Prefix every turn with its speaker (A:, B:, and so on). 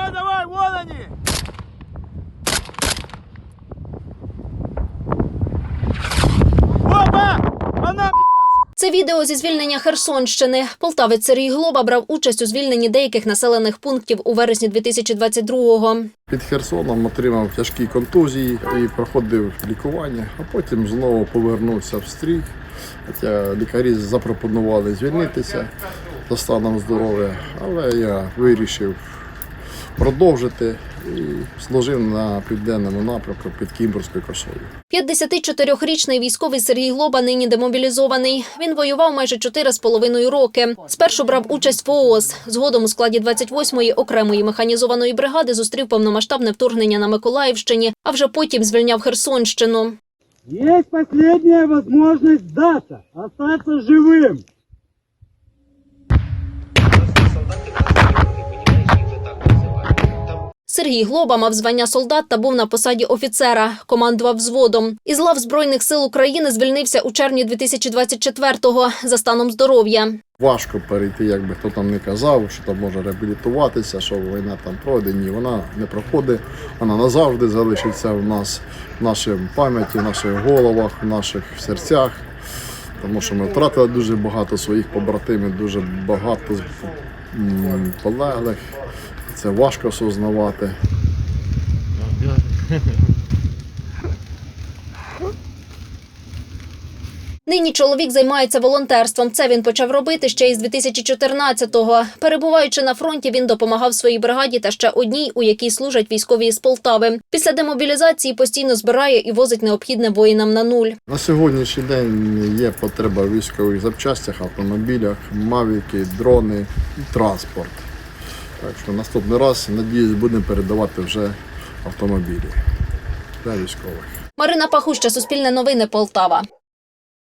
A: давай, давай, вон они! Опа! Она,
B: Це відео зі звільнення Херсонщини. Полтавець Сергій Глоба брав участь у звільненні деяких населених пунктів у вересні 2022-го.
C: Під Херсоном отримав тяжкі контузії і проходив лікування, а потім знову повернувся в стрій. Хоча лікарі запропонували звільнитися за станом здоров'я, але я вирішив продовжити і служив на південному напрямку під Кімбурською кошею.
B: 54-річний військовий Сергій Глоба нині демобілізований. Він воював майже 4,5 роки. Спершу брав участь в ООС. Згодом у складі 28-ї окремої механізованої бригади зустрів повномасштабне вторгнення на Миколаївщині, а вже потім звільняв Херсонщину.
D: Есть последняя возможность сдаться, остаться живым.
B: Сергій Глоба мав звання солдат та був на посаді офіцера, командував взводом. Із лав Збройних сил України звільнився у червні 2024-го за станом здоров'я.
C: Важко перейти, як би хто там не казав, що там може реабілітуватися, що війна там пройде. Ні, вона не проходить. Вона назавжди залишиться в нас, в нашій пам'яті, в наших головах, в наших серцях. Тому що ми втратили дуже багато своїх побратимів, дуже багато полеглих. Це важко осознавати.
B: Нині чоловік займається волонтерством. Це він почав робити ще із 2014-го. Перебуваючи на фронті, він допомагав своїй бригаді та ще одній, у якій служать військові з Полтави. Після демобілізації постійно збирає і возить необхідне воїнам на нуль.
C: На сьогоднішній день є потреба в військових запчастях, автомобілях, мавіки, дрони транспорт. Так що наступний раз, надіюсь, будемо передавати вже автомобілі для військових.
B: Марина Пахуща, Суспільне новини, Полтава.